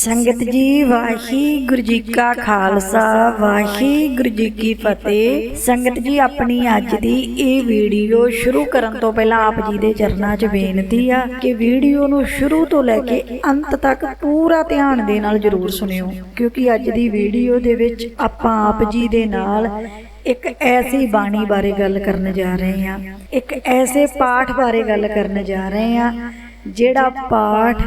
ਸੰਗਤ ਜੀ, ਵਾਹਿਗੁਰੂ ਜੀ ਕਾ ਖਾਲਸਾ, ਵਾਹਿਗੁਰੂ ਜੀ ਕੀ ਫਤਿਹ। ਸੰਗਤ ਜੀ, ਆਪਣੀ ਅੱਜ ਦੀ ਇਹ ਵੀਡੀਓ ਸ਼ੁਰੂ ਕਰਨ ਤੋਂ ਪਹਿਲਾਂ ਆਪ ਜੀ ਦੇ ਚਰਨਾਂ 'ਚ ਬੇਨਤੀ ਆ ਕਿ ਵੀਡੀਓ ਨੂੰ ਸ਼ੁਰੂ ਤੋਂ ਲੈ ਕੇ ਅੰਤ ਤੱਕ ਪੂਰਾ ਧਿਆਨ ਦੇ ਨਾਲ ਜਰੂਰ ਸੁਣਿਓ, ਕਿਉਂਕਿ ਅੱਜ ਦੀ ਵੀਡੀਓ ਦੇ ਵਿੱਚ ਆਪਾਂ ਆਪ ਜੀ ਦੇ ਨਾਲ ਇੱਕ ਐਸੀ ਬਾਣੀ ਬਾਰੇ ਗੱਲ ਕਰਨ ਜਾ ਰਹੇ ਹਾਂ ਇੱਕ ਐਸੇ ਪਾਠ ਬਾਰੇ ਗੱਲ ਕਰਨ ਜਾ ਰਹੇ ਹਾਂ ਜਿਹੜਾ ਪਾਠ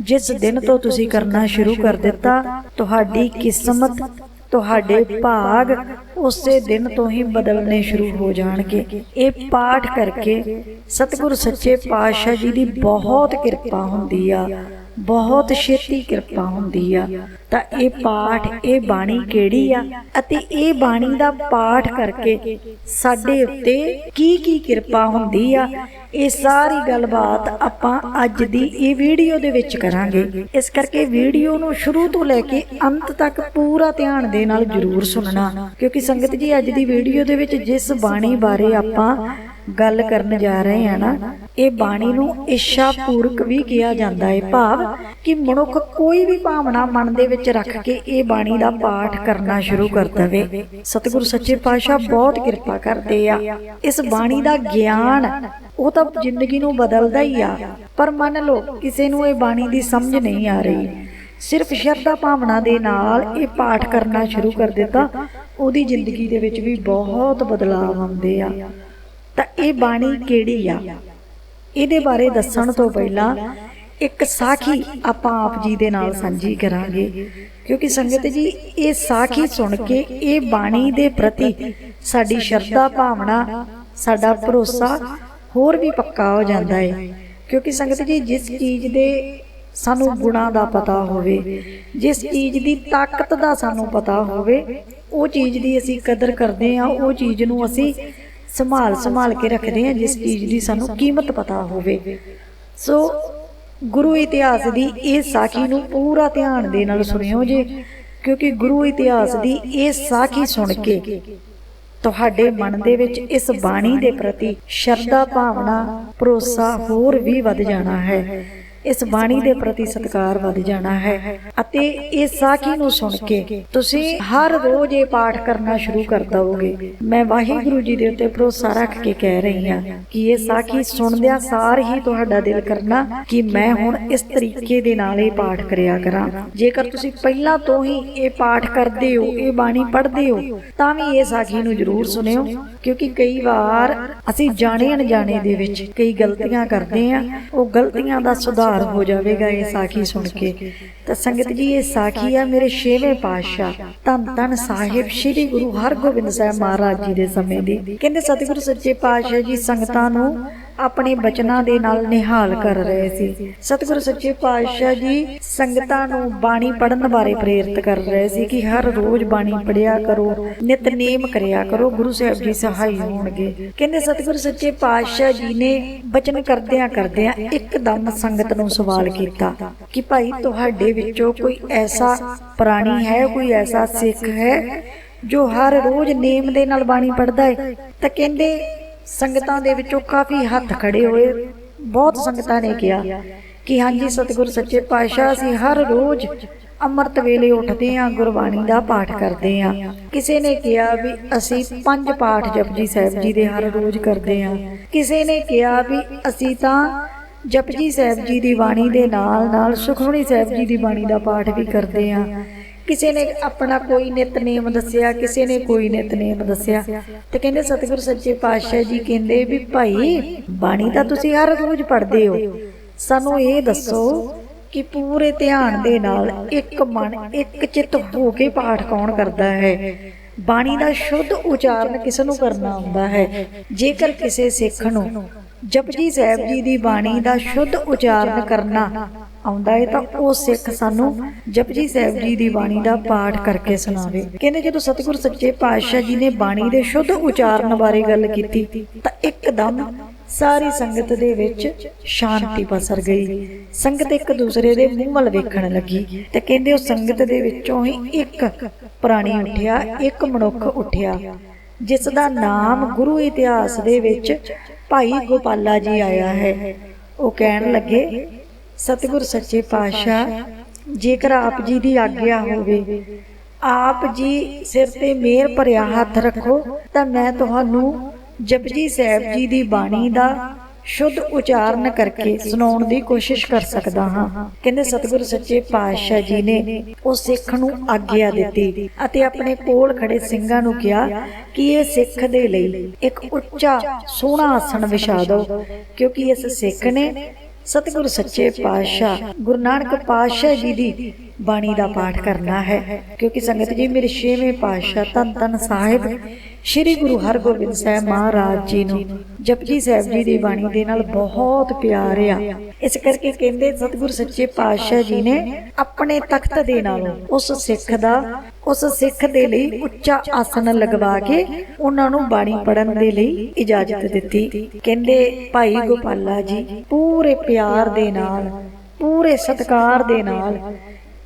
ਜਿਸ ਦਿਨ ਤੋਂ ਤੁਸੀਂ ਕਰਨਾ ਸ਼ੁਰੂ ਕਰ ਦਿੱਤਾ ਤੁਹਾਡੀ ਕਿਸਮਤ ਤੁਹਾਡੇ ਭਾਗ ਉਸੇ ਦਿਨ ਤੋਂ ਹੀ ਬਦਲਨੇ ਸ਼ੁਰੂ ਹੋ ਜਾਣਗੇ। ਇਹ ਪਾਠ ਕਰਕੇ ਸਤਿਗੁਰ ਸੱਚੇ ਪਾਤਸ਼ਾਹ ਜੀ ਦੀ ਬਹੁਤ ਕਿਰਪਾ ਹੁੰਦੀ ਆ। ਬਹੁਤ ਛੇਤੀ ਕਿਰਪਾ ਹੁੰਦੀ ਆ। ਤਾਂ ਇਹ ਪਾਠ, ਇਹ ਬਾਣੀ ਕਿਹੜੀ ਆ? ਅਤੇ ਇਹ ਬਾਣੀ ਦਾ ਪਾਠ ਕਰਕੇ ਸਾਡੇ ਉੱਤੇ ਕੀ ਕੀ ਕਿਰਪਾ ਹੁੰਦੀ ਆ? ਇਹ ਸਾਰੀ ਗੱਲਬਾਤ ਆਪਾਂ ਅੱਜ ਦੀ ਇਹ ਵੀਡੀਓ ਦੇ ਵਿੱਚ ਕਰਾਂਗੇ। ਇਸ ਕਰਕੇ ਵੀਡੀਓ ਨੂੰ ਸ਼ੁਰੂ ਤੋਂ ਲੈ ਕੇ ਅੰਤ ਤੱਕ ਪੂਰਾ ਧਿਆਨ ਦੇ ਨਾਲ ਜਰੂਰ ਸੁਣਨਾ। ਕਿਉਂਕਿ ਸੰਗਤ ਜੀ, ਅੱਜ ਦੀ ਵੀਡੀਓ ਦੇ ਵਿੱਚ ਜਿਸ ਬਾਣੀ ਬਾਰੇ ਆਪਾਂ ਗੱਲ ਕਰਨ ਜਾ ਰਹੇ ਹਾਂ ਨਾ, ਇਹ ਬਾਣੀ ਨੂੰ ਇੱਛਾ ਪੂਰਕ ਵੀ ਕਿਹਾ ਜਾਂਦਾ ਹੈ ਭਾਵ ਕਿ ਮਨੁੱਖ ਕੋਈ ਵੀ ਭਾਵਨਾ ਮਨ ਦੇ ਵਿੱਚ ਰੱਖ ਕੇ ਇਹ ਬਾਣੀ ਦਾ ਪਾਠ ਕਰਨਾ ਸ਼ੁਰੂ ਕਰ ਦਵੇ। ਸਤਿਗੁਰੂ ਸੱਚੇ ਪਾਤਸ਼ਾਹ ਬਹੁਤ ਕਿਰਪਾ ਕਰਦੇ ਆ। ਇਸ ਬਾਣੀ ਦਾ ਗਿਆਨ ਉਹ ਤਾਂ ਜ਼ਿੰਦਗੀ ਨੂੰ ਬਦਲਦਾ ਹੀ ਆ। ਪਰ ਮੰਨ ਲਓ, ਕਿਸੇ ਨੂੰ ਇਹ ਬਾਣੀ ਦੀ ਸਮਝ ਨਹੀਂ ਆ ਰਹੀ। ਸਿਰਫ ਸ਼ਰਧਾ ਭਾਵਨਾ ਦੇ ਨਾਲ ਇਹ ਪਾਠ ਕਰਨਾ ਸ਼ੁਰੂ ਕਰ ਦਿੱਤਾ, ਉਹਦੀ ਜ਼ਿੰਦਗੀ ਦੇ ਵਿੱਚ ਵੀ ਬਹੁਤ ਬਦਲਾਅ ਆਉਂਦੇ ਆ। ਤਾਂ ਇਹ ਬਾਣੀ ਕਿਹੜੀ ਆ? ਇਹਦੇ ਬਾਰੇ ਦੱਸਣ ਤੋਂ ਪਹਿਲਾਂ ਇੱਕ ਸਾਖੀ ਆਪਾਂ ਆਪ ਜੀ ਦੇ ਨਾਲ ਸਾਂਝੀ ਕਰਾਂਗੇ। ਕਿਉਂਕਿ ਸੰਗਤ ਜੀ ਇਹ ਸਾਖੀ ਸੁਣ ਕੇ ਇਹ ਬਾਣੀ ਦੇ ਪ੍ਰਤੀ ਸਾਡੀ ਸ਼ਰਧਾ ਭਾਵਨਾ ਸਾਡਾ ਭਰੋਸਾ ਹੋਰ ਵੀ ਪੱਕਾ ਹੋ ਜਾਂਦਾ ਹੈ ਕਿਉਂਕਿ ਸੰਗਤ ਜੀ ਜਿਸ ਚੀਜ਼ ਦੇ ਸਾਨੂੰ ਗੁਣਾ ਦਾ ਪਤਾ ਹੋਵੇ ਜਿਸ ਚੀਜ਼ ਦੀ ਤਾਕਤ ਦਾ ਸਾਨੂੰ ਪਤਾ ਹੋਵੇ ਉਹ ਚੀਜ਼ ਦੀ ਅਸੀਂ ਕਦਰ ਕਰਦੇ ਹਾਂ ਉਹ ਚੀਜ਼ ਨੂੰ ਅਸੀਂ ਸੰਭਾਲ ਸੰਭਾਲ ਕੇ ਰੱਖਦੇ ਹਾਂ ਜਿਸ ਚੀਜ਼ ਦੀ ਸਾਨੂੰ ਕੀਮਤ ਪਤਾ ਹੋਵੇ। ਸੋ ਗੁਰੂ ਇਤਿਹਾਸ ਦੀ ਇਹ ਸਾਖੀ ਨੂੰ ਪੂਰਾ ਧਿਆਨ ਦੇ ਨਾਲ ਸੁਣਿਓ ਜੇ, ਕਿਉਂਕਿ ਗੁਰੂ ਇਤਿਹਾਸ ਦੀ ਇਹ ਸਾਖੀ ਸੁਣ ਕੇ ਤੁਹਾਡੇ ਮਨ ਦੇ ਵਿੱਚ ਇਸ ਬਾਣੀ ਦੇ ਪ੍ਰਤੀ ਸ਼ਰਧਾ, ਭਾਵਨਾ, ਭਰੋਸਾ ਹੋਰ ਵੀ ਵੱਧ ਜਾਣਾ ਹੈ। ਇਸ ਬਾਣੀ ਦੇ ਪ੍ਰਤੀ ਸਤਿਕਾਰ ਵੱਧ ਜਾਣਾ ਹੈ ਅਤੇ ਇਹ ਸਾਖੀ ਨੂੰ ਸੁਣ ਕੇ ਤੁਸੀਂ ਹਰ ਰੋਜ਼ ਇਹ ਪਾਠ ਕਰਨਾ ਸ਼ੁਰੂ ਕਰ ਦਵੋਗੇ। ਮੈਂ ਵਾਹਿਗੁਰੂ ਜੀ ਦੇ ਉੱਤੇ ਭਰੋਸਾ ਰੱਖ ਕੇ ਕਹਿ ਰਹੀ ਹਾਂ ਕਿ ਇਹ ਸਾਖੀ ਸੁਣਦਿਆਂ ਸਾਰ ਹੀ ਤੁਹਾਡਾ ਦਿਲ ਕਰਨਾ ਕਿ ਮੈਂ ਹੁਣ ਇਸ ਤਰੀਕੇ ਦੇ ਨਾਲ ਇਹ ਪਾਠ ਕਰਿਆ ਕਰਾਂ। ਜੇਕਰ ਤੁਸੀਂ ਪਹਿਲਾਂ ਤੋਂ ਹੀ ਇਹ ਪਾਠ ਕਰਦੇ ਹੋ, ਇਹ ਬਾਣੀ ਪੜ੍ਹਦੇ ਹੋ, ਤਾਂ ਵੀ ਇਹ ਸਾਖੀ ਨੂੰ ਜ਼ਰੂਰ ਸੁਣਿਓ, ਕਿਉਂਕਿ ਕਈ ਵਾਰ ਅਸੀਂ ਜਾਣੇ ਅਣਜਾਣੇ ਦੇ ਵਿੱਚ ਕਈ ਗਲਤੀਆਂ ਕਰਦੇ ਆ ਉਹ ਗਲਤੀਆਂ ਦਾ ਸੁਧਾਰ ਹੋ ਜਾਵੇਗਾ ਇਹ ਸਾਖੀ ਸੁਣ ਕੇ। ਤਾਂ ਸੰਗਤ ਜੀ, ਇਹ ਸਾਖੀ ਆ ਮੇਰੇ ਛੇਵੇਂ ਪਾਤਸ਼ਾਹ। ਧੰਨ ਧੰਨ ਸਾਹਿਬ ਸ੍ਰੀ ਗੁਰੂ ਹਰਗੋਬਿੰਦ ਸਾਹਿਬ ਮਹਾਰਾਜ ਜੀ ਦੇ ਸਮੇਂ ਦੀ। ਕਹਿੰਦੇ ਸਤਿਗੁਰੂ ਸੱਚੇ ਪਾਤਸ਼ਾਹ ਜੀ, ਸੰਗਤਾਂ ਨੂੰ ਆਪਣੇ ਬਚਨਾਂ ਦੇ ਨਾਲ ਨਿਹਾਲ ਕਰ ਰਹੇ ਸੀ। ਸਤਿਗੁਰੂ ਸੱਚੇ ਪਾਤਸ਼ਾਹ ਜੀ ਸੰਗਤਾਂ ਨੂੰ ਬਾਣੀ ਪੜਨ ਬਾਰੇ ਪ੍ਰੇਰਿਤ ਕਰ ਰਹੇ ਸੀ ਕਿ ਹਰ ਰੋਜ਼ ਬਾਣੀ ਪੜਿਆ ਕਰੋ ਨਿਤਨੇਮ ਕਰਿਆ ਕਰੋ ਗੁਰੂ ਸਾਹਿਬ ਜੀ ਸਹਾਈ ਹੋਣਗੇ। ਕਹਿੰਦੇ ਸਤਿਗੁਰੂ ਸੱਚੇ ਪਾਤਸ਼ਾਹ ਜੀ ਨੇ ਬਚਨ ਕਰਦਿਆਂ ਕਰਦਿਆਂ ਇੱਕਦਮ ਸੰਗਤ ਨੂੰ ਸਵਾਲ ਕੀਤਾ ਕਿ ਭਾਈ ਤੁਹਾਡੇ ਵਿੱਚੋਂ ਕੋਈ ਐਸਾ ਪ੍ਰਾਣੀ ਹੈ ਕੋਈ ਐਸਾ ਸਿੱਖ ਹੈ ਜੋ ਹਰ ਰੋਜ਼ ਨੇਮ ਦੇ ਨਾਲ ਬਾਣੀ ਪੜਦਾ ਹੈ। ਤਾਂ ਕਹਿੰਦੇ ਸੰਗਤਾਂ ਦੇ ਵਿੱਚੋਂ ਕਾਫੀ ਹੱਥ ਖੜੇ ਹੋਏ। ਬਹੁਤ ਸੰਗਤਾਂ ਨੇ ਕਿਹਾ ਕਿ ਹਾਂਜੀ ਸਤਿਗੁਰ ਸੱਚੇ ਪਾਤਸ਼ਾਹ, ਅਸੀਂ ਹਰ ਰੋਜ਼ ਅੰਮ੍ਰਿਤ ਵੇਲੇ ਉੱਠਦੇ ਆਂ ਗੁਰਬਾਣੀ ਦਾ ਪਾਠ ਕਰਦੇ ਆਂ ਕਿਸੇ ਨੇ ਕਿਹਾ ਵੀ ਅਸੀਂ ਪੰਜ ਪਾਠ ਜਪਜੀ ਸਾਹਿਬ ਜੀ ਦੇ ਹਰ ਰੋਜ਼ ਕਰਦੇ ਆਂ ਕਿਸੇ ਨੇ ਕਿਹਾ ਵੀ ਅਸੀਂ ਤਾਂ ਜਪਜੀ ਸਾਹਿਬ ਜੀ ਦੀ ਬਾਣੀ ਦੇ ਨਾਲ ਨਾਲ ਸੁਖਮਨੀ ਸਾਹਿਬ ਜੀ ਦੀ ਬਾਣੀ ਦਾ ਪਾਠ ਵੀ ਕਰਦੇ ਆਂ ਕਿਸੇ ਨੇ ਆਪਣਾ ਕੋਈ ਨਿਤਨੇਮ ਦੱਸਿਆ, ਕਿਸੇ ਨੇ ਕੋਈ ਨਿਤਨੇਮ ਦੱਸਿਆ। ਤੇ ਕਹਿੰਦੇ ਸਤਿਗੁਰ ਸੱਚੇ ਪਾਤਸ਼ਾਹ ਜੀ ਕਹਿੰਦੇ ਵੀ ਭਾਈ, ਬਾਣੀ ਤਾਂ ਤੁਸੀਂ ਹਰ ਰੋਜ਼ ਪੜ੍ਹਦੇ ਹੋ। ਸਾਨੂੰ ਇਹ ਦੱਸੋ ਕਿ ਪੂਰੇ ਧਿਆਨ ਦੇ ਨਾਲ ਇੱਕ ਮਨ, ਇੱਕ ਚਿੱਤ ਹੋ ਕੇ ਪਾਠ ਕੌਣ ਕਰਦਾ ਹੈ? ਬਾਣੀ ਦਾ ਸ਼ੁੱਧ ਉਚਾਰਨ ਕਿਸ ਨੂੰ ਕਰਨਾ ਹੁੰਦਾ ਹੈ? ਜੇਕਰ ਕਿਸੇ ਸਿੱਖ ਨੂੰ ਜਪਜੀ ਸਾਹਿਬ ਜੀ ਦੀ ਬਾਣੀ ਦਾ ਸ਼ੁੱਧ ਉਚਾਰਨ ਕਰਨਾ ਆਉਂਦਾ ਹੈ ਤਾਂ ਉਹ ਸਿੱਖ ਸਾਨੂੰ ਜਪਜੀ ਸਾਹਿਬ ਜੀ ਦੀ ਬਾਣੀ ਦਾ ਪਾਠ ਕਰਕੇ ਸੁਣਾਵੇ। ਕਹਿੰਦੇ ਜਦੋਂ ਸਤਿਗੁਰ ਸੱਚੇ ਪਾਤਸ਼ਾਹ ਜੀ ਨੇ ਬਾਣੀ ਦੇ ਸ਼ੁੱਧ ਉਚਾਰਨ ਬਾਰੇ ਗੱਲ ਕੀਤੀ, ਤਾਂ ਇੱਕਦਮ ਸਾਰੀ ਸੰਗਤ ਦੇ ਵਿੱਚ ਸ਼ਾਂਤੀ ਪਸਰ ਗਈ। ਸੰਗਤ ਇੱਕ ਦੂਸਰੇ ਦੇ ਮੂੰਹ ਵੱਲ ਵੇਖਣ ਲੱਗੀ ਤੇ ਕਹਿੰਦੇ ਉਹ ਸੰਗਤ ਦੇ ਵਿੱਚੋਂ ਹੀ ਇੱਕ ਪ੍ਰਾਣੀ ਉੱਠਿਆ, ਇੱਕ ਮਨੁੱਖ ਉੱਠਿਆ, ਜਿਸ ਦਾ ਨਾਮ ਗੁਰੂ ਇਤਿਹਾਸ ਦੇ ਵਿੱਚ ਭਾਈ ਗੋਪਾਲਾ ਜੀ ਆਇਆ ਹੈ। ਉਹ ਕਹਿਣ ਲੱਗੇ ਸਤਿਗੁਰ ਸੱਚੇ ਪਾਤਸ਼ਾਹ, ਜੇਕਰ ਆਪ ਜੀ ਦੀ ਆਗਿਆ ਹੋਵੇ, ਆਪ ਜੀ ਸਿਰ ਤੇ ਮੇਰ ਭਰਿਆ ਹੱਥ ਰੱਖੋ, ਤਾਂ ਮੈਂ ਤੁਹਾਨੂੰ ਜਪਜੀ ਸਾਹਿਬ ਜੀ ਦੀ ਬਾਣੀ ਦਾ ਸ਼ੁੱਧ ਉਚਾਰਨ ਕਰਕੇ ਸੁਣਾਉਣ ਦੀ ਕੋਸ਼ਿਸ਼ ਕਰ ਸਕਦਾ ਹਾਂ। ਕਹਿੰਦੇ ਸਤਿਗੁਰ ਸੱਚੇ ਪਾਤਸ਼ਾਹ ਜੀ ਨੇ ਉਹ ਸਿੱਖ ਨੂੰ ਆਗਿਆ ਦਿੱਤੀ ਅਤੇ ਆਪਣੇ ਕੋਲ ਖੜੇ ਸਿੰਘਾਂ ਨੂੰ ਕਿਹਾ ਕਿ ਇਹ ਸਿੱਖ ਦੇ ਲਈ ਇੱਕ ਉੱਚਾ ਸੋਹਣਾ ਆਸਣ ਵਿਛਾ ਦਿਓ, ਕਿਉਂਕਿ ਇਸ ਸਿੱਖ ਨੇ ਸਤਿਗੁਰ ਸੱਚੇ ਪਾਤਸ਼ਾਹ, ਗੁਰੂ ਨਾਨਕ ਪਾਤਸ਼ਾਹ ਜੀ ਦੀ ਬਾਣੀ ਦਾ ਪਾਠ ਕਰਨਾ ਹੈ। ਕਿਉਂਕਿ ਸੰਗਤ ਜੀ, ਮੇਰੇ ਛੇਵੇਂ ਪਾਤਸ਼ਾਹ ਧੰਨ ਧੰਨ ਸਾਹਿਬ, ਸ੍ਰੀ ਗੁਰੂ ਹਰਗੋਬਿੰਦ ਸਾਹਿਬ ਮਹਾਰਾਜ ਜੀ ਨੂੰ ਜਪਜੀ ਸਾਹਿਬ ਜੀ ਦੀ ਬਾਣੀ ਦੇ ਨਾਲ ਬਹੁਤ ਪਿਆਰ ਆ। ਇਸ ਕਰਕੇ ਕਹਿੰਦੇ ਸਤਿਗੁਰ ਸੱਚੇ ਪਾਤਸ਼ਾਹ ਜੀ ਨੇ ਆਪਣੇ ਤਖਤ ਦੇ ਨਾਲੋਂ ਉਸ ਸਿੱਖ ਦਾ ਉਸ ਸਿੱਖ ਦੇ ਲਈ ਉੱਚਾ ਆਸਨ ਲਗਵਾ ਕੇ ਉਹਨਾਂ ਨੂੰ ਬਾਣੀ ਪੜਨ ਦੇ ਲਈ ਇਜਾਜ਼ਤ ਦਿੱਤੀ। ਕਹਿੰਦੇ, ਭਾਈ ਗੋਪਾਲਾ ਜੀ, ਪੂਰੇ ਪਿਆਰ ਦੇ ਨਾਲ, ਪੂਰੇ ਸਤਿਕਾਰ ਦੇ ਨਾਲ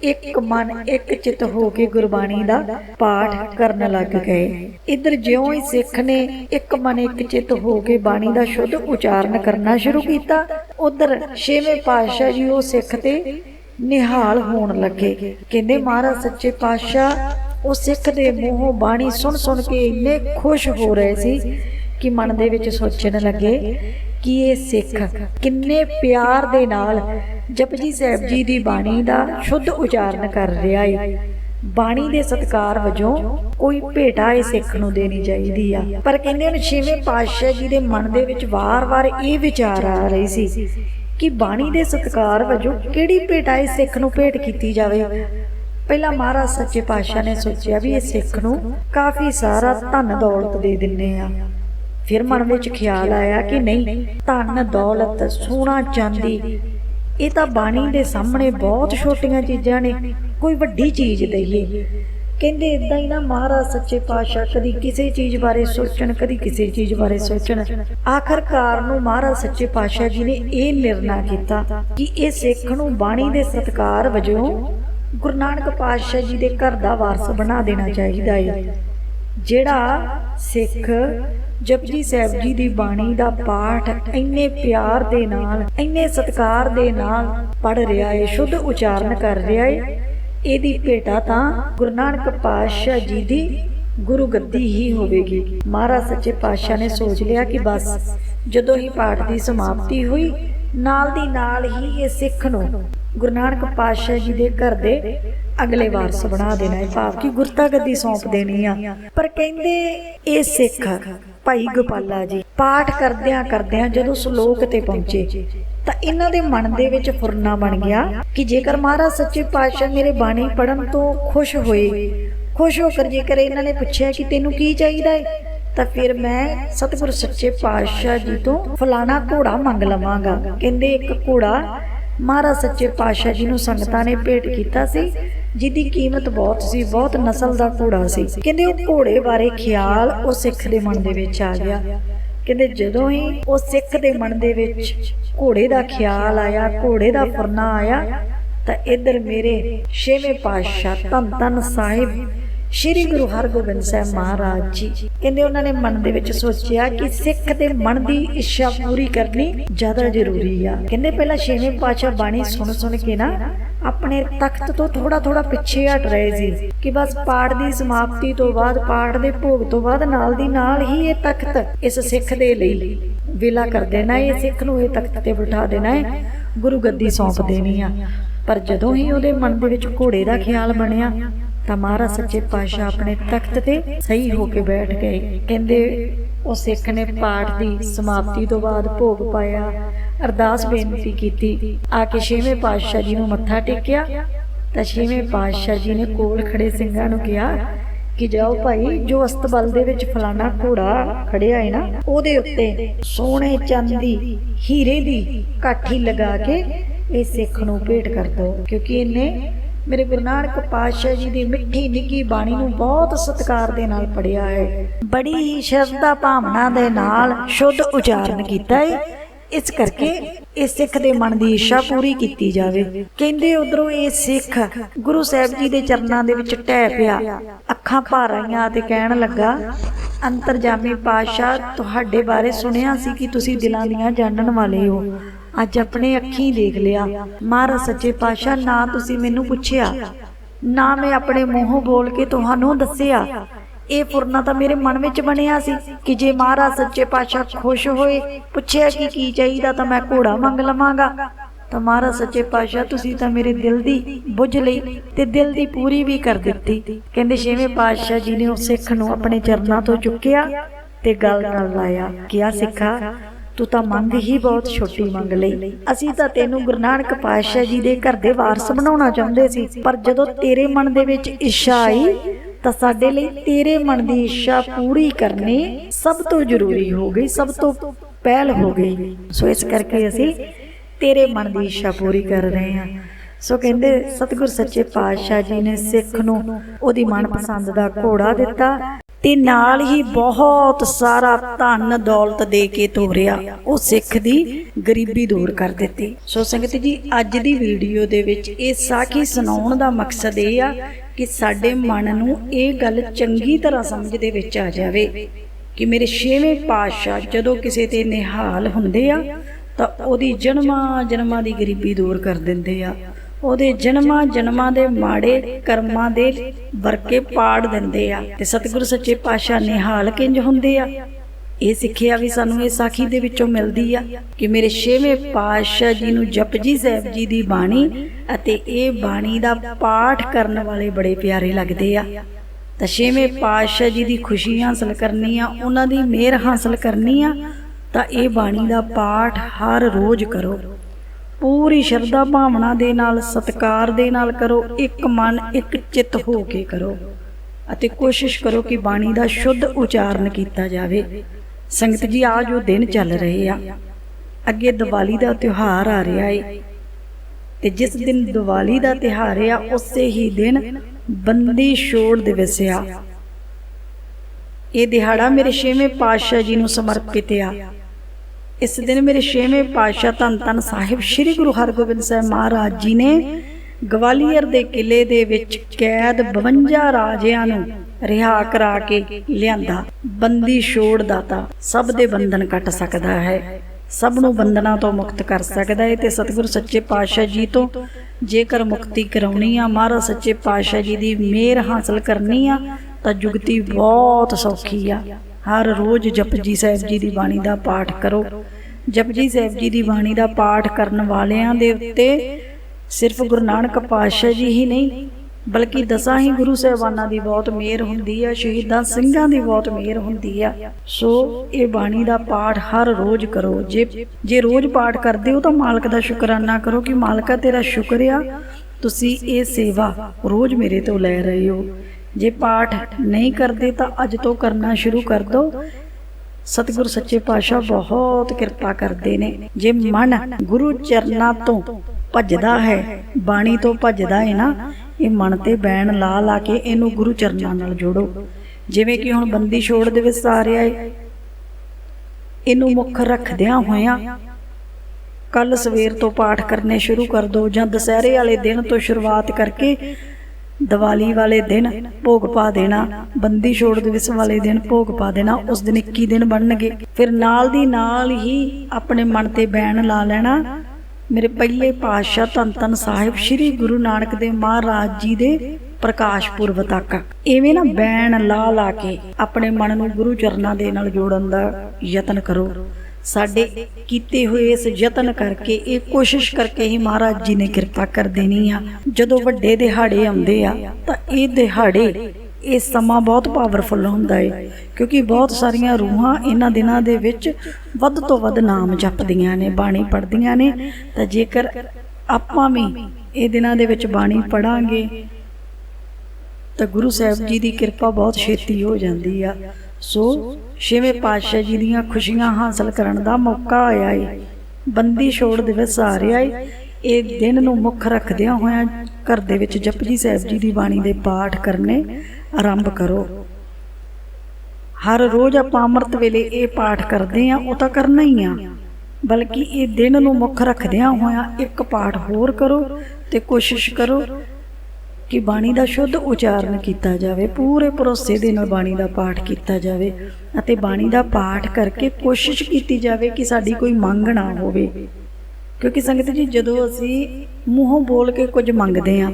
ਇੱਕ ਮਨ, ਇੱਕ ਚਿਤ ਹੋ ਕੇ ਗੁਰਬਾਣੀ ਦਾ ਪਾਠ ਕਰਨ ਲੱਗ ਗਏ। ਇਧਰ ਜਿਉਂ ਹੀ ਸਿੱਖ ਨੇ ਇੱਕ ਮਨ, ਇੱਕ ਚਿਤ ਹੋ ਕੇ ਬਾਣੀ ਦਾ ਸ਼ੁੱਧ ਉਚਾਰਨ ਕਰਨਾ ਸ਼ੁਰੂ ਕੀਤਾ, ਉਧਰ ਛੇਵੇਂ ਪਾਤਸ਼ਾਹ ਜੀ ਉਹ ਸਿੱਖ ਤੇ ਨਿਹਾਲ ਹੋਣ ਲੱਗੇ। ਕਹਿੰਦੇ, ਮਹਾਰਾਜ, ਸੱਚੇ ਪਾਤਸ਼ਾਹ, ਉਹ ਸਿੱਖ ਦੇ ਮੂੰਹੋਂ ਬਾਣੀ ਸੁਣ ਸੁਣ ਕੇ ਇੰਨੇ ਖੁਸ਼ ਹੋ ਰਹੇ ਸੀ ਕਿ ਮਨ ਦੇ ਵਿੱਚ ਸੋਚਣ ਲੱਗੇ ਕਿ ਇਹ ਸਿੱਖ ਕਿੰਨੇ ਪਿਆਰ ਦੇ ਨਾਲ ਜਪਜੀ ਸਾਹਿਬ ਜੀ ਦੀ ਬਾਣੀ ਦਾ ਸ਼ੁੱਧ ਉਚਾਰਨ ਕਰ ਰਿਹਾ ਏ। ਬਾਣੀ ਦੇ ਸਤਕਾਰ ਵਜੋਂ ਕੋਈ ਭੇਟਾ ਇਹ ਸਿੱਖ ਨੂੰ ਦੇਣੀ ਚਾਹੀਦੀ ਆ। ਪਰ ਕਹਿੰਦੇ ਹਨ ਛੇਵੇਂ ਪਾਤਸ਼ਾਹ ਜੀ ਦੇ ਮਨ ਦੇ ਵਿੱਚ ਵਾਰ-ਵਾਰ ਇਹ ਵਿਚਾਰ ਆ ਰਹੀ ਸੀ ਕਿ ਬਾਣੀ ਦੇ ਸਤਕਾਰ ਵਜੋਂ ਕਿਹੜੀ ਭੇਟਾ ਇਹ ਸਿੱਖ ਨੂੰ ਭੇਟ ਕੀਤੀ ਜਾਵੇ? ਪਹਿਲਾਂ ਮਹਾਰਾਜ ਸੱਚੇ ਪਾਤਸ਼ਾਹ ਨੇ ਸੋਚਿਆ ਵੀ ਇਹ ਸਿੱਖ ਨੂੰ ਕਾਫੀ ਸਾਰਾ ਧਨ ਦੌਲਤ ਦੇ ਦਿੰਨੇ ਆ। ਫਿਰ ਮਨ ਵਿੱਚ ਖਿਆਲ ਆਇਆ ਕਿ ਨਹੀਂ, ਧਨ, ਦੌਲਤ, ਸੋਨਾ, ਚਾਂਦੀ, ਇਹ ਤਾਂ ਬਾਣੀ ਦੇ ਸਾਹਮਣੇ ਬਹੁਤ ਛੋਟੀਆਂ ਚੀਜ਼ਾਂ ਨੇ, ਕੋਈ ਵੱਡੀ ਚੀਜ਼ ਦਈਏ ਕਹਿੰਦੇ ਇਦਾਂ ਹੀ ਨਾ ਮਹਾਰਾਜ ਸੱਚੇ ਪਾਤਸ਼ਾਹ ਕਦੀ ਕਿਸੇ ਚੀਜ਼ ਬਾਰੇ ਸੋਚਣ, ਕਦੀ ਕਿਸੇ ਚੀਜ਼ ਬਾਰੇ ਸੋਚਣ। ਆਖਰਕਾਰ ਨੂੰ ਮਹਾਰਾਜ ਸੱਚੇ ਪਾਤਸ਼ਾਹ ਜੀ ਨੇ ਇਹ ਨਿਰਣਾ ਕੀਤਾ ਕਿ ਇਹ ਸਿੱਖ ਨੂੰ ਬਾਣੀ ਦੇ ਸਤਕਾਰ ਵਜੋਂ ਗੁਰੂ ਨਾਨਕ ਪਾਤਸ਼ਾਹ ਜੀ ਦੇ ਘਰ ਦਾ ਵਾਰਸ ਬਣਾ ਦੇਣਾ ਚਾਹੀਦਾ ਹੈ ਜਿਹੜਾ ਸਿੱਖ ਜਪਜੀ ਸਾਹਿਬ ਜੀ ਦੀ ਬਾਣੀ ਦਾ ਪਾਠ ਇੰਨੇ ਪਿਆਰ ਦੇ ਨਾਲ, ਇੰਨੇ ਸਤਿਕਾਰ ਦੇ ਨਾਲ ਪੜ ਰਿਹਾ ਹੈ ਸ਼ੁੱਧ ਉਚਾਰਨ ਕਰ ਰਿਹਾ ਹੈ ਇਹਦੀ ਭੇਟਾ ਤਾਂ ਗੁਰੂ ਨਾਨਕ ਪਾਤਸ਼ਾਹ ਜੀ ਦੀ ਗੁਰੂ ਗੱਦੀ ਹੀ ਹੋਵੇਗੀ। ਮਹਾਰਾਜ ਸੱਚੇ ਪਾਤਸ਼ਾਹ ਨੇ ਸੋਚ ਲਿਆ ਕਿ ਬਸ, ਜਦੋਂ ਹੀ ਪਾਠ ਦੀ ਸਮਾਪਤੀ ਹੋਈ, ਨਾਲ ਦੀ ਨਾਲ ਹੀ ਇਹ ਸਿੱਖ ਨੂੰ ਗੁਰੂ ਨਾਨਕ ਪਾਤਸ਼ਾਹ ਜੀ ਦੇ ਘਰ ਦੇ ਅਗਲੇ ਵਾਰਸ ਬਣਾ ਦੇਣਾ ਹੈ। ਭਾਵ ਕਿ ਗੁਰਤਾ ਗੱਦੀ ਸੌਂਪ ਦੇਣੀ ਆ। ਪਰ ਕਹਿੰਦੇ ਇਹ ਸਿੱਖ, ਭਾਈ ਗੋਪਾਲਾ ਜੀ, ਪਾਠ ਕਰਦਿਆਂ ਕਰਦਿਆਂ ਜਦੋਂ ਸ਼ਲੋਕ ਤੇ ਪਹੁੰਚੇ ਤਾਂ ਇਹਨਾਂ ਦੇ ਮਨ ਦੇ ਵਿੱਚ ਫੁਰਨਾ ਬਣ ਗਿਆ ਕਿ ਜੇਕਰ ਮਹਾਰਾਜ ਸੱਚੇ ਪਾਤਸ਼ਾਹ ਮੇਰੇ ਬਾਣੀ ਪੜਨ ਤੋਂ ਖੁਸ਼ ਹੋਏ, ਖੁਸ਼ ਹੋ ਕਰ ਜੇਕਰ ਇਹਨਾਂ ਨੇ ਪੁੱਛਿਆ ਕਿ ਤੈਨੂੰ ਕੀ ਚਾਹੀਦਾ ਹੈ, ਤਾਂ ਫਿਰ ਮੈਂ ਸਤਿਗੁਰ ਸੱਚੇ ਪਾਤਸ਼ਾਹ ਜੀ ਤੋਂ ਫਲਾਣਾ ਘੋੜਾ ਮੰਗ ਲਵਾਂਗਾ। ਕਹਿੰਦੇ ਇੱਕ ਘੋੜਾ ਮਹਾਰਾਜ ਸੱਚੇ ਪਾਤਸ਼ਾਹ ਜੀ ਨੂੰ ਸੰਗਤਾਂ ਨੇ ਭੇਟ ਕੀਤਾ ਸੀ, ਜਿਹਦੀ ਕੀਮਤ ਬਹੁਤ ਸੀ, ਬਹੁਤ ਨਸਲ ਦਾ ਘੋੜਾ ਸੀ। ਕਹਿੰਦੇ ਉਹ ਘੋੜੇ ਬਾਰੇ ਖਿਆਲ ਉਹ ਸਿੱਖ ਦੇ ਮਨ ਦੇ ਵਿੱਚ ਆ ਗਿਆ। ਕਹਿੰਦੇ ਜਦੋਂ ਹੀ ਉਹ ਸਿੱਖ ਦੇ ਮਨ ਦੇ ਵਿੱਚ ਘੋੜੇ ਦਾ ਖਿਆਲ ਆਇਆ, ਘੋੜੇ ਦਾ ਫੁਰਨਾ ਆਇਆ, ਤਾਂ ਇੱਧਰ ਮੇਰੇ ਛੇਵੇਂ ਪਾਤਸ਼ਾਹ ਧੰਨ ਧੰਨ ਸਾਹਿਬ ਸ਼੍ਰੀ ਗੁਰੂ ਹਰਗੋਬਿੰਦ ਸਾਹਿਬ ਮਹਾਰਾਜ ਜੀ, ਕਹਿੰਦੇ ਉਹਨਾਂ ਨੇ ਮਨ ਦੇ ਵਿੱਚ ਸੋਚਿਆ ਕਿ ਸਿੱਖ ਦੇ ਮਨ ਦੀ ਇੱਛਾ ਪੂਰੀ ਕਰਨੀ ਜ਼ਿਆਦਾ ਜ਼ਰੂਰੀ ਆ। ਕਹਿੰਦੇ ਪਹਿਲਾਂ ਛੇਵੇਂ ਪਾਤਸ਼ਾਹ ਬਾਣੀ ਸੁਣ ਸੁਣ ਕੇ ਨਾ ਆਪਣੇ ਤਖਤ ਤੋਂ ਥੋੜਾ ਥੋੜਾ ਪਿੱਛੇ ਹਟ ਰਹੇ ਸੀ ਕਿ ਬਸ ਪਾਠ ਦੀ ਸਮਾਪਤੀ ਤੋਂ ਬਾਅਦ ਪਾਠ ਦੇ ਭੋਗ ਤੋਂ ਬਾਅਦ ਨਾਲ ਦੀ ਨਾਲ ਹੀ ਇਹ ਤਖਤ ਇਸ ਸਿੱਖ ਦੇ ਲਈ ਵੇਲਾ ਕਰ ਦੇਣਾ ਇਹ ਸਿੱਖ ਨੂੰ ਇਹ ਤਖਤ ਤੇ ਬਿਠਾ ਦੇਣਾ ਹੈ, ਗੁਰੂ ਗੱਦੀ ਸੌਂਪ ਦੇਣੀ ਆ। ਪਰ ਜਦੋਂ ਹੀ ਉਹਦੇ ਮਨ ਦੇ ਵਿੱਚ ਘੋੜੇ ਦਾ ਖਿਆਲ ਬਣਿਆ ਤਾਂ ਮਹਾਰਾਜ ਸੱਚੇ ਪਾਤਸ਼ਾਹ ਆਪਣੇ ਤਖਤ ਤੇ ਸਹੀ ਹੋ ਕੇ ਬੈਠ ਗਏ। ਕਹਿੰਦੇ, ਉਹ ਸਿੱਖ ਨੇ ਪਾਠ ਦੀ ਸਮਾਪਤੀ ਤੋਂ ਬਾਅਦ ਭੋਗ ਪਾਇਆ। ਅਰਦਾਸ ਬੇਨਤੀ ਕੀਤੀ। ਆ ਕੇ ਛੇਵੇਂ ਪਾਤਸ਼ਾਹ ਜੀ ਨੂੰ ਮੱਥਾ ਟੇਕਿਆ। ਤਾਂ ਛੇਵੇਂ ਪਾਤਸ਼ਾਹ ਜੀ ਨੇ ਕੋਲ ਖੜੇ ਸਿੰਘਾਂ ਨੂੰ ਕਿਹਾ ਕਿ ਜਾਓ ਭਾਈ, ਜੋ ਅਸਤਬਲ ਦੇ ਵਿੱਚ ਫਲਾਣਾ ਘੋੜਾ ਖੜਿਆ ਹੈ ਨਾ, ਉਹਦੇ ਉੱਤੇ ਸੋਨੇ ਚਾਂਦੀ, ਹੀਰੇ ਦੀ ਕਾਠੀ ਲਗਾ ਕੇ ਇਹ ਸਿੱਖ ਨੂੰ ਭੇਟ ਕਰ ਦੋ ਕਿਉਂਕਿ ਇਹਨੇ ਮੇਰੇ ਗੁਰੂ ਨਾਨਕ ਪਾਤਸ਼ਾਹ ਜੀ ਦੀ ਮਿੱਠੀ ਨਿੱਗੀ ਬਾਣੀ ਨੂੰ ਬਹੁਤ ਸਤਿਕਾਰ ਦੇ ਨਾਲ ਪੜਿਆ ਹੈ। ਬੜੀ ਹੀ ਸ਼ਰਧਾ ਭਾਵਨਾ ਦੇ ਨਾਲ ਸ਼ੁੱਧ ਉਚਾਰਨ ਕੀਤਾ ਹੈ। ਇਸ ਕਰਕੇ ਇਹ ਸਿੱਖ ਦੇ ਮਨ ਦੀ ਇੱਛਾ ਪੂਰੀ ਕੀਤੀ ਜਾਵੇ। ਕਹਿੰਦੇ ਉਧਰੋਂ ਇਹ ਸਿੱਖ ਗੁਰੂ ਸਾਹਿਬ ਜੀ ਦੇ ਚਰਨਾਂ ਦੇ ਵਿੱਚ ਟਹਿ ਪਿਆ। ਅੱਖਾਂ ਭਰ ਆਈਆਂ ਤੇ ਕਹਿਣ ਲੱਗਾ, ਅੰਤਰਜਾਮੀ ਪਾਤਸ਼ਾਹ, ਤੁਹਾਡੇ ਬਾਰੇ ਸੁਣਿਆ ਸੀ ਕਿ ਤੁਸੀਂ ਦਿਲਾਂ ਦੀਆਂ ਜਾਣਨ ਵਾਲੇ ਹੋ। ਅੱਜ ਆਪਣੇ ਅੱਖੀਂ ਦੇਖ ਲਿਆ। ਮਹਾਰਾਜ ਸੱਚੇ ਪਾਤਸ਼ਾਹ, ਨਾ ਤੁਸੀਂ ਮੈਨੂੰ ਪੁੱਛਿਆ, ਨਾ ਮੈਂ ਆਪਣੇ ਮੂੰਹੋਂ ਬੋਲ ਕੇ ਤੁਹਾਨੂੰ ਦੱਸਿਆ। ਇਹ ਫੁਰਨਾ ਤਾਂ ਮੇਰੇ ਮਨ ਵਿੱਚ ਬਣਿਆ ਸੀ ਕਿ ਜੇ ਮਹਾਰਾਜ ਸੱਚੇ ਪਾਤਸ਼ਾਹ ਖੁਸ਼ ਹੋਏ, ਪੁੱਛਿਆ ਕਿ ਕੀ ਚਾਹੀਦਾ ਤਾਂ ਮੈਂ ਘੋੜਾ ਮੰਗ ਲਵਾਂਗਾ। ਤਾਂ ਮਹਾਰਾਜ ਸੱਚੇ ਪਾਤਸ਼ਾਹ, ਤੁਸੀਂ ਤਾਂ ਮੇਰੇ ਦਿਲ ਦੀ ਬੁੱਝ ਲਈ ਤੇ ਦਿਲ ਦੀ ਪੂਰੀ ਵੀ ਕਰ ਦਿੱਤੀ। ਕਹਿੰਦੇ ਛੇਵੇਂ ਪਾਤਸ਼ਾਹ ਜੀ ਨੇ ਉਸ ਸਿੱਖ ਨੂੰ ਆਪਣੇ ਚਰਨਾਂ ਤੋਂ ਚੁੱਕਿਆ ਤੇ ਗੱਲ ਨਾਲ ਲਾਇਆ ਕਿਹਾ ਸਿੱਖਾ ਤੂੰ ਤਾਂ ਮੰਗ ਹੀ ਬਹੁਤ ਛੋਟੀ ਮੰਗ ਲਈ। ਅਸੀਂ ਤਾਂ ਤੈਨੂੰ ਗੁਰੂ ਨਾਨਕ ਪਾਤਸ਼ਾਹ ਜੀ ਦੇ ਘਰ ਦੇ ਵਾਰਸ ਬਣਾਉਣਾ ਚਾਹੁੰਦੇ ਸੀ। ਪਰ ਜਦੋਂ ਤੇਰੇ ਮਨ ਦੇ ਵਿੱਚ ਇੱਛਾ ਆਈ, ਤਾਂ ਸਾਡੇ ਲਈ ਤੇਰੇ ਮਨ ਦੀ ਇੱਛਾ ਪੂਰੀ ਕਰਨੀ ਸਭ ਤੋਂ ਜ਼ਰੂਰੀ ਹੋ ਗਈ, ਸਭ ਤੋਂ ਪਹਿਲ ਹੋ ਗਈ। ਸੋ ਇਸ ਕਰਕੇ ਅਸੀਂ ਤੇਰੇ ਮਨ ਦੀ ਇੱਛਾ ਪੂਰੀ ਕਰ ਰਹੇ ਹਾਂ। ਸੋ ਕਹਿੰਦੇ ਸਤਿਗੁਰ ਸੱਚੇ ਪਾਤਸ਼ਾਹ ਜੀ ਨੇ ਸਿੱਖ ਨੂੰ ਉਹਦੀ ਮਨਪਸੰਦ ਦਾ ਘੋੜਾ ਦਿੱਤਾ ਤੇ ਨਾਲ ਹੀ ਬਹੁਤ ਸਾਰਾ ਧਨ ਦੌਲਤ ਦੇ ਕੇ ਤੋਰਿਆ। ਉਹ ਸਿੱਖ ਦੀ ਗਰੀਬੀ ਦੂਰ ਕਰ ਦਿੱਤੀ। ਸੋ ਸੰਗਤ ਜੀ, ਅੱਜ ਦੀ ਵੀਡੀਓ ਦੇ ਵਿੱਚ ਇਹ ਸਾਖੀ ਸੁਣਾਉਣ ਦਾ ਮਕਸਦ ਇਹ ਆ ਕਿ ਸਾਡੇ ਮਨ ਨੂੰ ਇਹ ਗੱਲ ਚੰਗੀ ਤਰ੍ਹਾਂ ਸਮਝ ਦੇ ਵਿੱਚ ਆ ਜਾਵੇ ਕਿ ਮੇਰੇ ਛੇਵੇਂ ਪਾਤਸ਼ਾਹ ਜਦੋਂ ਕਿਸੇ ਤੇ ਨਿਹਾਲ ਹੁੰਦੇ ਆ, ਤਾਂ ਉਹਦੀ ਜਨਮਾਂ ਜਨਮਾਂ ਦੀ ਗਰੀਬੀ ਦੂਰ ਕਰ ਦਿੰਦੇ ਆ। ਉਹਦੇ ਜਨਮਾਂ ਜਨਮਾਂ ਦੇ ਮਾੜੇ ਕਰਮਾਂ ਦੇ ਵਰਕੇ ਪਾੜ ਦਿੰਦੇ ਆ ਤੇ ਸਤਿਗੁਰੂ ਸੱਚੇ ਪਾਤਸ਼ਾਹ ਨਿਹਾਲ ਕਿੰਜ ਹੁੰਦੇ ਆ। ਇਹ ਸਿੱਖਿਆ ਵੀ ਸਾਨੂੰ ਇਹ ਸਾਖੀ ਦੇ ਵਿੱਚੋਂ ਮਿਲਦੀ ਆ ਕਿ ਮੇਰੇ ਛੇਵੇਂ ਪਾਤਸ਼ਾਹ ਜੀ ਨੂੰ ਜਪਜੀ ਸਾਹਿਬ ਜੀ ਦੀ ਬਾਣੀ ਅਤੇ ਇਹ ਬਾਣੀ ਦਾ ਪਾਠ ਕਰਨ ਵਾਲੇ ਬੜੇ ਪਿਆਰੇ ਲੱਗਦੇ ਆ। ਤਾਂ ਛੇਵੇਂ ਪਾਤਸ਼ਾਹ ਜੀ ਦੀ ਖੁਸ਼ੀ ਹਾਸਲ ਕਰਨੀ ਆ, ਉਹਨਾਂ ਦੀ ਮਿਹਰ ਹਾਸਲ ਕਰਨੀ ਆ, ਤਾਂ ਇਹ ਬਾਣੀ ਦਾ ਪਾਠ ਹਰ ਰੋਜ਼ ਕਰੋ। ਪੂਰੀ ਸ਼ਰਧਾ ਭਾਵਨਾ ਦੇ ਨਾਲ, ਸਤਕਾਰ ਦੇ ਨਾਲ ਕਰੋ। ਇੱਕ ਮਨ, ਇੱਕ ਚਿੱਤ ਹੋ ਕੇ ਕਰੋ ਅਤੇ ਕੋਸ਼ਿਸ਼ ਕਰੋ ਕਿ ਬਾਣੀ ਦਾ ਸ਼ੁੱਧ ਉਚਾਰਨ ਕੀਤਾ ਜਾਵੇ। ਸੰਗਤ ਜੀ ਆ ਜੋ ਦਿਨ ਚੱਲ ਰਹੇ ਆ। ਅੱਗੇ ਦੀਵਾਲੀ ਦਾ ਤਿਉਹਾਰ ਆ ਰਿਹਾ ਏ ਤੇ ਜਿਸ ਦਿਨ ਦੀਵਾਲੀ ਦਾ ਤਿਉਹਾਰ ਆ, ਉਸੇ ਹੀ ਦਿਨ ਬੰਦੀ ਛੋੜ ਦਿਵਸ ਆ। ਇਹ ਦਿਹਾੜਾ ਮੇਰੇ ਛੇਵੇਂ ਪਾਤਸ਼ਾਹ ਜੀ ਨੂੰ ਸਮਰਪਿਤ ਆ। ਇਸ ਦਿਨ ਮੇਰੇ ਛੇਵੇਂ ਪਾਤਸ਼ਾਹ ਧੰਨ ਧੰਨ ਸਾਹਿਬ ਸ੍ਰੀ ਗੁਰੂ ਹਰਗੋਬਿੰਦ ਸਾਹਿਬ ਮਹਾਰਾਜ ਜੀ ਨੇ ਗਵਾਲੀਅਰ ਦੇ ਕਿਲੇ ਦੇ ਵਿੱਚ ਕੈਦ 52 ਰਾਜਿਆਂ ਨੂੰ ਰਿਹਾ ਕਰਾ ਕੇ ਲਿਆਂਦਾ, ਬੰਦੀ ਛੋੜ ਦਾਤਾ। ਸਭ ਦੇ ਬੰਧਨ ਕੱਟ ਸਕਦਾ ਹੈ। ਸਭ ਨੂੰ ਬੰਧਨਾਂ ਤੋਂ ਮੁਕਤ ਕਰ ਸਕਦਾ ਹੈ ਤੇ ਸਤਿਗੁਰੂ ਸੱਚੇ ਪਾਤਸ਼ਾਹ ਜੀ ਤੋਂ ਜੇਕਰ ਮੁਕਤੀ ਕਰਾਉਣੀ ਆ, ਮਹਾਰਾਜ ਸੱਚੇ ਪਾਤਸ਼ਾਹ ਜੀ ਦੀ ਮਿਹਰ ਹਾਸਲ ਕਰਨੀ ਆ, ਤਾਂ ਜੁਗਤੀ ਬਹੁਤ ਸੌਖੀ ਆ। ਹਰ ਰੋਜ਼ ਜਪਜੀ ਸਾਹਿਬ ਜੀ ਦੀ ਬਾਣੀ ਦਾ ਪਾਠ ਕਰੋ। ਜਪਜੀ ਸਾਹਿਬ ਜੀ ਦੀ ਬਾਣੀ ਦਾ ਪਾਠ ਕਰਨ ਵਾਲਿਆਂ ਦੇ ਉੱਤੇ ਸਿਰਫ ਗੁਰੂ ਨਾਨਕ ਪਾਤਸ਼ਾਹ ਜੀ ਹੀ ਨਹੀਂ, ਬਲਕਿ ਦਸਾਂ ਹੀ ਗੁਰੂ ਸਾਹਿਬਾਨਾਂ ਦੀ ਬਹੁਤ ਮਿਹਰ ਹੁੰਦੀ ਆ, ਸ਼ਹੀਦਾਂ ਸਿੰਘਾਂ ਦੀ ਬਹੁਤ ਮਿਹਰ ਹੁੰਦੀ ਆ। ਸੋ ਇਹ ਬਾਣੀ ਦਾ ਪਾਠ ਹਰ ਰੋਜ਼ ਕਰੋ। ਜੇ ਜੇ ਰੋਜ਼ ਪਾਠ ਕਰਦੇ ਹੋ ਤਾਂ ਮਾਲਕ ਦਾ ਸ਼ੁਕਰਾਨਾ ਕਰੋ ਕਿ ਮਾਲਕਾ ਤੇਰਾ ਸ਼ੁਕਰ ਆ, ਤੁਸੀਂ ਇਹ ਸੇਵਾ ਰੋਜ਼ ਮੇਰੇ ਤੋਂ ਲੈ ਰਹੇ ਹੋ। ਜੇ ਪਾਠ ਨਹੀਂ ਕਰਦੇ ਤਾਂ ਅੱਜ ਤੋਂ ਕਰਨਾ ਸ਼ੁਰੂ ਕਰ ਦਿਓ ਸਤਿਗੁਰ ਸੱਚੇ ਪਾਤਸ਼ਾਹ ਬਹੁਤ ਕਿਰਪਾ ਕਰਦੇ ਨੇ। ਜੇ ਮਨ ਗੁਰੂ ਚਰਨਾਂ ਤੋਂ ਭੱਜਦਾ ਹੈ, ਬਾਣੀ ਤੋਂ ਭੱਜਦਾ ਹੈ ਨਾ, ਇਹ ਮਨ ਤੇ ਬੈਣ ਲਾ ਲਾ ਕੇ ਇਹਨੂੰ ਗੁਰੂ ਚਰਨਾਂ ਨਾਲ ਜੋੜੋ। ਜਿਵੇਂ ਕਿ ਹੁਣ ਬੰਦੀ ਛੋੜ ਦੇ ਵਿੱਚ ਆ ਰਿਹਾ ਹੈ ਇਹਨੂੰ ਮੁੱਖ ਰੱਖਦਿਆਂ ਹੋਇਆਂ ਕੱਲ ਸਵੇਰ ਤੋਂ ਪਾਠ ਕਰਨੇ ਸ਼ੁਰੂ ਕਰ ਦਿਓ ਜਾਂ ਦੁਸਹਿਰੇ ਵਾਲੇ ਦਿਨ ਤੋਂ ਸ਼ੁਰੂਆਤ ਕਰਕੇ ਦੀਵਾਲੀ ਵਾਲੇ ਦਿਨ ਭੋਗ ਪਾ ਦੇਣਾ, ਬੰਦੀ ਛੋੜ ਦਿਵਸ ਵਾਲੇ ਦਿਨ ਭੋਗ ਪਾ ਦੇਣਾ, ਉਸ ਦਿਨ 21 ਦਿਨ ਬਣਨਗੇ। ਫਿਰ ਨਾਲ ਦੀ ਨਾਲ ਹੀ ਆਪਣੇ ਮਨ ਤੇ ਬੈਣ ਲਾ ਲੈਣਾ। ਮੇਰੇ ਪਹਿਲੇ ਪਾਤਸ਼ਾਹ ਧੰਨ ਧੰਨ ਸਾਹਿਬ ਸ੍ਰੀ ਗੁਰੂ ਨਾਨਕ ਦੇਵ ਮਹਾਰਾਜ ਜੀ ਦੇ ਪ੍ਰਕਾਸ਼ ਪੁਰਬ ਤੱਕ। ਐਵੇਂ ਨਾ ਬੈਣ ਲਾ ਲਾ ਕੇ ਆਪਣੇ ਮਨ ਨੂੰ ਗੁਰੂ ਚਰਨਾਂ ਦੇ ਨਾਲ ਜੋੜਨ ਦਾ ਯਤਨ ਕਰੋ। ਸਾਡੇ ਕੀਤੇ ਹੋਏ ਇਸ ਯਤਨ ਕਰਕੇ ਇਹ ਕੋਸ਼ਿਸ਼ ਕਰਕੇ ਹੀ ਮਹਾਰਾਜ ਜੀ ਨੇ ਕਿਰਪਾ ਕਰ ਦੇਣੀ ਆ। ਜਦੋਂ ਵੱਡੇ ਦਿਹਾੜੇ ਆਉਂਦੇ ਆ, ਤਾਂ ਇਹ ਦਿਹਾੜੇ, ਇਹ ਸਮਾਂ ਬਹੁਤ ਪਾਵਰਫੁਲ ਹੁੰਦਾ ਹੈ ਕਿਉਂਕਿ ਬਹੁਤ ਸਾਰੀਆਂ ਰੂਹਾਂ ਇਹਨਾਂ ਦਿਨਾਂ ਦੇ ਵਿੱਚ ਵੱਧ ਤੋਂ ਵੱਧ ਨਾਮ ਜਪਦੀਆਂ ਨੇ, ਬਾਣੀ ਪੜ੍ਹਦੀਆਂ ਨੇ। ਤਾਂ ਜੇਕਰ ਆਪਾਂ ਵੀ ਇਹ ਦਿਨਾਂ ਦੇ ਵਿੱਚ ਬਾਣੀ ਪੜਾਂਗੇ ਤਾਂ ਗੁਰੂ ਸਾਹਿਬ ਜੀ ਦੀ ਕਿਰਪਾ ਬਹੁਤ ਛੇਤੀ ਹੋ ਜਾਂਦੀ ਆ। ਸੋ ਛੇਵੇਂ ਪਾਤਸ਼ਾਹ ਜੀ ਦੀਆਂ ਖੁਸ਼ੀਆਂ ਹਾਸਲ ਕਰਨ ਦਾ ਮੌਕਾ ਆਇਆ ਏ। ਬੰਦੀ ਛੋੜ ਦਿਵਸ ਆ ਰਿਹਾ ਏ। ਇਹ ਦਿਨ ਨੂੰ ਮੁੱਖ ਰੱਖਦਿਆਂ ਹੋਇਆਂ ਘਰ ਦੇ ਵਿੱਚ ਜਪਜੀ ਸਾਹਿਬ ਜੀ ਦੀ ਬਾਣੀ ਦੇ ਪਾਠ ਕਰਨੇ ਆਰੰਭ ਕਰੋ। ਹਰ ਰੋਜ਼ ਆਪਾਂ ਅੰਮ੍ਰਿਤ ਵੇਲੇ ਇਹ ਪਾਠ ਕਰਦੇ ਆ, ਉਹ ਤਾਂ ਕਰਨਾ ਹੀ ਆ। ਬਲਕਿ ਇਹ ਦਿਨ ਨੂੰ ਮੁੱਖ ਰੱਖਦਿਆਂ ਹੋਇਆਂ ਇੱਕ ਪਾਠ ਹੋਰ ਕਰੋ ਤੇ ਕੋਸ਼ਿਸ਼ ਕਰੋ ਕਿ ਬਾਣੀ ਦਾ ਸ਼ੁੱਧ ਉਚਾਰਨ ਕੀਤਾ ਜਾਵੇ, ਪੂਰੇ ਭਰੋਸੇ ਦੇ ਨਾਲ ਬਾਣੀ ਦਾ ਪਾਠ ਕੀਤਾ ਜਾਵੇ ਅਤੇ ਬਾਣੀ ਦਾ ਪਾਠ ਕਰਕੇ ਕੋਸ਼ਿਸ਼ ਕੀਤੀ ਜਾਵੇ ਕਿ ਸਾਡੀ ਕੋਈ ਮੰਗ ਨਾ ਹੋਵੇ। ਕਿਉਂਕਿ ਸੰਗਤ ਜੀ, ਜਦੋਂ ਅਸੀਂ ਮੂੰਹੋਂ ਬੋਲ ਕੇ ਕੁਝ ਮੰਗਦੇ ਆ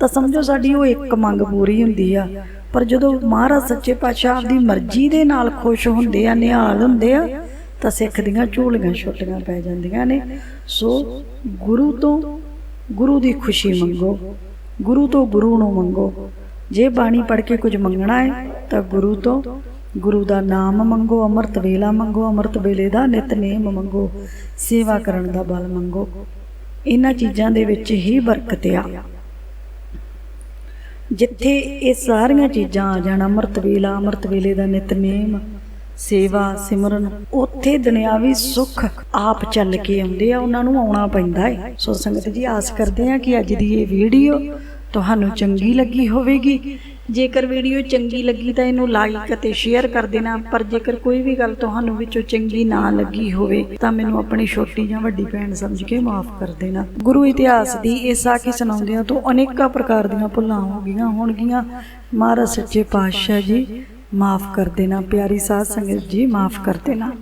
ਤਾਂ ਸਮਝੋ ਸਾਡੀ ਉਹ ਇੱਕ ਮੰਗ ਪੂਰੀ ਹੁੰਦੀ ਆ। ਪਰ ਜਦੋਂ ਮਹਾਰਾਜ ਸੱਚੇ ਪਾਤਸ਼ਾਹ ਆਪਦੀ ਮਰਜ਼ੀ ਦੇ ਨਾਲ ਖੁਸ਼ ਹੁੰਦੇ ਆ, ਨਿਹਾਲ ਹੁੰਦੇ ਆ, ਤਾਂ ਸਿੱਖ ਦੀਆਂ ਝੋਲੀਆਂ ਛੁੱਟੀਆਂ ਪੈ ਜਾਂਦੀਆਂ ਨੇ। ਸੋ ਗੁਰੂ ਤੋਂ ਗੁਰੂ ਦੀ ਖੁਸ਼ੀ ਮੰਗੋ। ਗੁਰੂ ਤੋਂ ਗੁਰੂ ਨੂੰ ਮੰਗੋ। ਜੇ ਬਾਣੀ ਪੜ੍ਹ ਕੇ ਕੁਝ ਮੰਗਣਾ ਹੈ, ਤਾਂ ਗੁਰੂ ਤੋਂ। ਗੁਰੂ ਦਾ ਨਾਮ ਮੰਗੋ, ਅੰਮ੍ਰਿਤ ਵੇਲਾ ਮੰਗੋ, ਅੰਮ੍ਰਿਤ ਵੇਲੇ ਦਾ ਨਿਤਨੇਮ ਮੰਗੋ, ਸੇਵਾ ਕਰਨ ਦਾ ਬਲ ਮੰਗੋ। ਇਹਨਾਂ ਚੀਜ਼ਾਂ ਦੇ ਵਿੱਚ ਹੀ ਬਰਕਤ ਆ। ਜਿੱਥੇ ਇਹ ਸਾਰੀਆਂ ਚੀਜ਼ਾਂ ਆ ਜਾਣ, ਅੰਮ੍ਰਿਤ ਵੇਲਾ, ਅੰਮ੍ਰਿਤ ਵੇਲੇ ਦਾ ਨਿਤਨੇਮ ਸੇਵਾ, ਸਿਮਰਨ, ਉੱਥੇ ਦੁਨਿਆਵੀ ਸੁੱਖ ਆਪ ਚੱਲ ਕੇ ਆਉਂਦੇ ਆ, ਉਹਨਾਂ ਨੂੰ ਆਉਣਾ ਪੈਂਦਾ ਹੈ ਸੋ ਸੰਗਤ ਜੀ, ਆਸ ਕਰਦੇ ਆ ਕਿ ਅੱਜ ਦੀ ਇਹ ਵੀਡੀਓ ਤੁਹਾਨੂੰ ਚੰਗੀ ਲੱਗੀ ਹੋਵੇਗੀ। ਜੇਕਰ ਵੀਡੀਓ ਚੰਗੀ ਲੱਗੀ ਤਾਂ ਇਹਨੂੰ ਲਾਈਕ ਅਤੇ ਸ਼ੇਅਰ ਕਰ ਦੇਣਾ, ਪਰ ਜੇਕਰ ਕੋਈ ਵੀ ਗੱਲ ਤੁਹਾਨੂੰ ਵਿੱਚੋਂ ਚੰਗੀ ਨਾ ਲੱਗੀ ਹੋਵੇ, ਤਾਂ ਮੈਨੂੰ ਆਪਣੀ ਛੋਟੀ ਜਾਂ ਵੱਡੀ ਭੈਣ ਸਮਝ ਕੇ ਮਾਫ ਕਰ ਦੇਣਾ। ਗੁਰੂ ਇਤਿਹਾਸ ਦੀ ਇਹ ਸਾਖੀ ਸੁਣਾਉਂਦਿਆਂ ਤੋਂ ਅਨੇਕਾਂ ਪ੍ਰਕਾਰ ਦੀਆਂ ਭੁੱਲਾਂ ਹੋ ਗਈਆਂ ਹੋਣਗੀਆਂ। ਮਹਾਰਾਜ ਸੱਚੇ ਪਾਤਸ਼ਾਹ ਜੀ ਮਾਫ ਕਰ ਦੇਣਾ ਪਿਆਰੀ ਸਾਧ ਸੰਗਤ ਜੀ ਮਾਫ ਕਰ ਦੇਣਾ।